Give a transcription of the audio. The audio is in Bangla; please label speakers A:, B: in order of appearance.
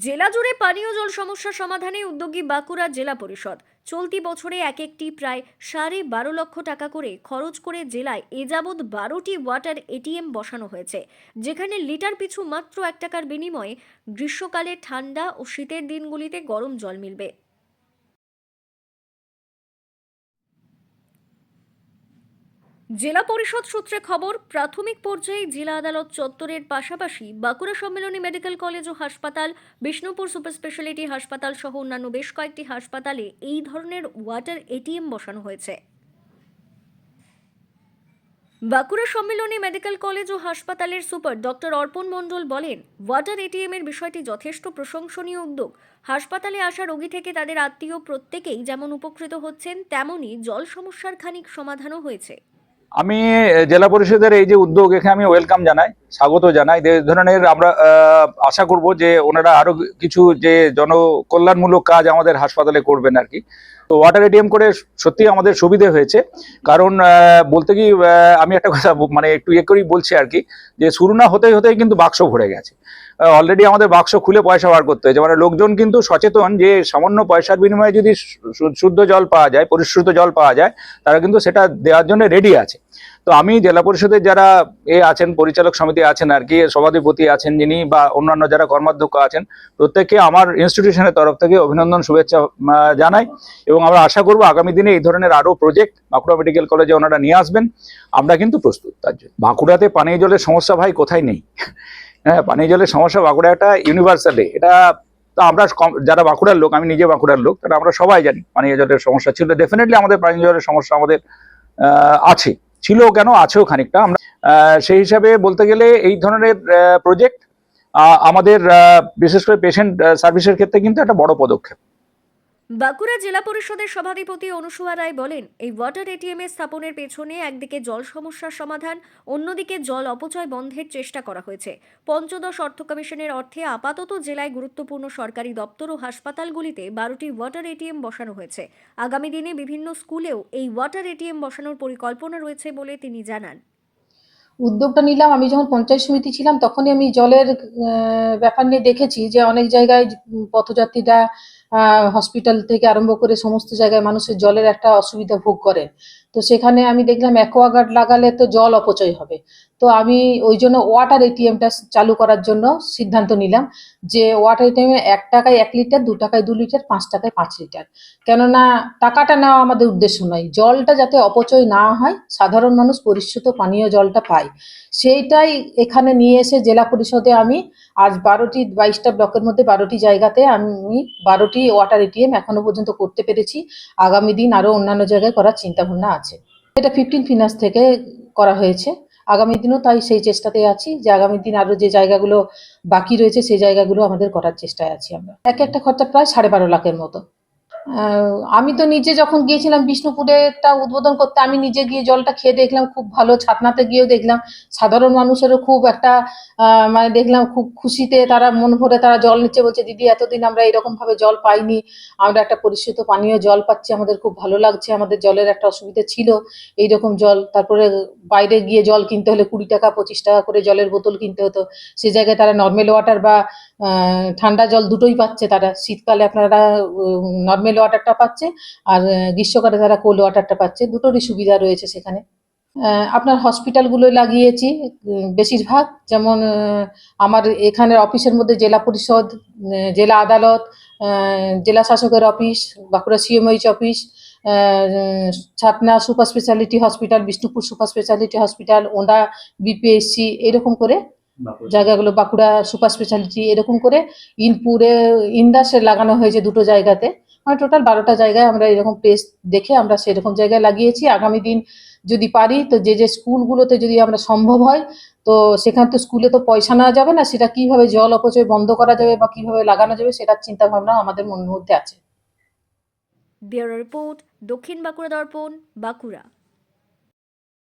A: জেলা জুড়ে পানীয় জল সমস্যা সমাধানে উদ্যোগী বাঁকুড়া জেলা পরিষদ। চলতি বছরে এক একটি প্রায় সাড়ে বারো লক্ষ টাকা করে খরচ করে জেলায় এ যাবৎ বারোটি ওয়াটার এটিএম বসানো হয়েছে, যেখানে লিটার পিছু মাত্র এক টাকার বিনিময়ে গ্রীষ্মকালে ঠান্ডা ও শীতের দিনগুলিতে গরম জল মিলবে। জেলা পরিষদ সূত্রে খবর, প্রাথমিক পর্যায়ে জেলা আদালত চত্বরের পাশাপাশি বাঁকুড়া সম্মেলনী মেডিকেল কলেজ ও হাসপাতাল, বিষ্ণুপুর সুপার স্পেশালিটি হাসপাতাল সহ অন্যান্য বেশ কয়েকটি হাসপাতালে এই ধরনের ওয়াটার এটিএম বসানো হয়েছে। বাঁকুড়া সম্মেলনী মেডিকেল কলেজ ও হাসপাতালের সুপার ডক্টর অর্পণ মণ্ডল বলেন, ওয়াটার এটিএম এর বিষয়টি যথেষ্ট প্রশংসনীয় উদ্যোগ। হাসপাতালে আসা রোগী থেকে তাদের আত্মীয় প্রত্যেকেই যেমন উপকৃত হচ্ছেন তেমনই জল সমস্যার খানিক সমাধানও হয়েছে।
B: আমি জেলা পরিষদের এই যে উদ্যোগ এখানে আমি ওয়েলকাম জানাই, স্বাগত জানাই। এই ধরনের আমরা আশা করব যে ওনারা আরও কিছু যে জনকল্যাণমূলক কাজ আমাদের হাসপাতালে করবেন আর কি। তো ওয়াটার এটিএম করে সত্যি আমাদের সুবিধে হয়েছে। কারণ বলতে কি আমি একটা কথা মানে একটু ইয়ে করেই বলছি আর কি, যে শুরু না হতেই হতেই কিন্তু বাক্স ভরে গেছে। অলরেডি আমাদের বাক্স খুলে পয়সা বার করতে হয়েছে। মানে লোকজন কিন্তু সচেতন যে সামান্য পয়সার বিনিময়ে যদি শুদ্ধ জল পাওয়া যায়, পরিশ্রুত জল পাওয়া যায়, তারা কিন্তু সেটা দেওয়ার জন্য রেডি আছে। তো আমি জেলা পরিষদের যারা এ আছেন, পরিচালক সমিতি আছেন আর কি, সভাধিপতি আছেন যিনি বা অন্যান্য যারা কর্মাধ্যক্ষ আছেন, প্রত্যেককে আমার ইনস্টিটিউশনের তরফ থেকে অভিনন্দন, শুভেচ্ছা জানাই এবং আমরা আশা করব আগামী দিনে এই ধরনের আরও প্রজেক্ট বাঁকুড়া মেডিকেল কলেজে ওনারা নিয়ে আসবেন। আমরা কিন্তু প্রস্তুত। তার জন্য বাঁকুড়াতে পানীয় জলের সমস্যা ভাই কোথায় নেই? হ্যাঁ পানীয় জলের সমস্যা বাঁকুড়া একটা ইউনিভার্সালি এটা তো আমরা যারা বাঁকুড়ার লোক, আমি নিজে বাঁকুড়ার লোক, তারা আমরা সবাই জানি পানীয় জলের সমস্যা ছিল। ডেফিনেটলি আমাদের পানীয় জলের সমস্যা আমাদের আছে। ছিল কেন? আছেও খানিকটা। আমরা সেই হিসাবে বলতে গেলে এই ধরনের প্রজেক্ট আমাদের বিশেষ করে পেশেন্ট সার্ভিসের ক্ষেত্রে কিন্তু একটা বড় পদক্ষেপ।
A: বাঁকুড়া জেলা পরিষদের সভাধিপতি অনুসুয়া রায় বলেন, এই ওয়াটার এটিএম এর স্থাপনের পেছনে একদিকে জল সমস্যার সমাধান, অন্যদিকে জল অপচয় বন্ধের চেষ্টা করা হয়েছে। পঞ্চদশ অর্থ কমিশনের অর্থে আপাতত জেলায় গুরুত্বপূর্ণ সরকারি দপ্তর ও হাসপাতালগুলিতে বারোটি ওয়াটার এটিএম বসানো হয়েছে। আগামী দিনে বিভিন্ন স্কুলেও এই ওয়াটার এটিএম বসানোর পরিকল্পনা রয়েছে বলে তিনি জানান।
C: উদ্যোগটা নিলাম। আমি যখন পঞ্চায়েত সমিতি ছিলাম, তখনই আমি জলের ব্যাপার নিয়ে দেখেছি যে অনেক জায়গায় পথযাত্রীরা হসপিটাল থেকে আরম্ভ করে সমস্ত জায়গায় মানুষের জলের একটা অসুবিধা ভোগ করে। তো সেখানে আমি দেখলাম অ্যাকোয়াগার্ড লাগালে তো জল অপচয় হবে। তো আমি ওই জন্য ওয়াটার এটিএমটা চালু করার জন্য সিদ্ধান্ত নিলাম যে ওয়াটার এটিএমে এক টাকায় এক লিটার দু টাকায় দু লিটার পাঁচ টাকায় পাঁচ লিটার কেননা টাকাটা নেওয়া আমাদের উদ্দেশ্য নয়। জলটা যাতে অপচয় না হয়, সাধারণ মানুষ পরিশ্রুত পানীয় জলটা পায়। সেইটাই এখানে নিয়ে এসে জেলা পরিষদে আমি আজ বারোটি, বাইশটা ব্লকের মধ্যে বারোটি জায়গাতে আমি বারোটি ওয়াটার এটিএম এখনও পর্যন্ত করতে পেরেছি। আগামী দিন আরও অন্যান্য জায়গায় করার চিন্তা ভাবনা আছে। এটা ফিফটিন ফিনান্স থেকে করা হয়েছে। আগামী দিনও তাই সেই চেষ্টাতে আছি যে আগামী দিন আরও যে জায়গাগুলো বাকি রয়েছে, সেই জায়গাগুলো আমাদের করার চেষ্টায় আছি আমরা। এক একটা খরচা প্রায় সাড়ে বারো লাখের মতো। আমি তো নিজে যখন গিয়েছিলাম বিষ্ণুপুরেটা উদ্বোধন করতে, আমি নিজে গিয়ে জলটা খেয়ে দেখলাম, খুব ভালো ছাতনাতে গিয়েও দেখলাম। সাধারণ মানুষেরও খুব একটা মানে দেখলাম খুব খুশিতে তারা মন ভরে তারা জল নিচ্ছে, বলছে, দিদি, এতদিন আমরা এরকম ভাবে জল পাইনি। আমরা একটা পরিশুদ্ধ পানীয় জল পাচ্ছি, আমাদের খুব ভালো লাগছে, আমাদের জলের একটা অসুবিধা ছিল। এইরকম জল, তারপরে বাইরে গিয়ে জল কিনতে হলে কুড়ি টাকা, পঁচিশ টাকা করে জলের বোতল কিনতে হতো। সে জায়গায় তারা নর্মাল ওয়াটার বা ঠান্ডা জল দুটোই পাচ্ছে তারা। শীতকালে আপনারা নর্মাল ওয়াটারটা পাচ্ছে আর গ্রীষ্মকালে তারা কোল্ড ওয়াটারটা পাচ্ছে দুটোরই সুবিধা রয়েছে সেখানে। আপনার হসপিটালগুলো লাগিয়েছি বেশিরভাগ। যেমন আমার এখানের অফিসের মধ্যে জেলা পরিষদ জেলা আদালত জেলা শাসকের office Bankura CMH office Chhatna super speciality hospital Bishnupur super speciality hospital Onda BPSC এরকম করে জায়গাগুলো বাঁকুড়া সুপার স্পেশালিটি এরকম করে ইনপুরে ইন্দাসে লাগানো হয়েছে দুটো জায়গাতে। মানে টোটাল বারোটা জায়গায় আমরা এরকম পেস্ট দেখে আমরা সেরকম জায়গায় লাগিয়েছি। আগামী দিন যদি পারি, তো যে যে স্কুলগুলোতে যদি আমরা সম্ভব হয়, তো সেখান তো স্কুলে তো পয়সা নেওয়া যাবে না, সেটা কীভাবে জল অপচয় বন্ধ করা যাবে বা কীভাবে লাগানো যাবে সেটার চিন্তা ভাবনা আমাদের মনের মধ্যে আছে।
A: ব্যুরো রিপোর্ট, দক্ষিণ বাঁকুড়া দর্পণ, বাঁকুড়া।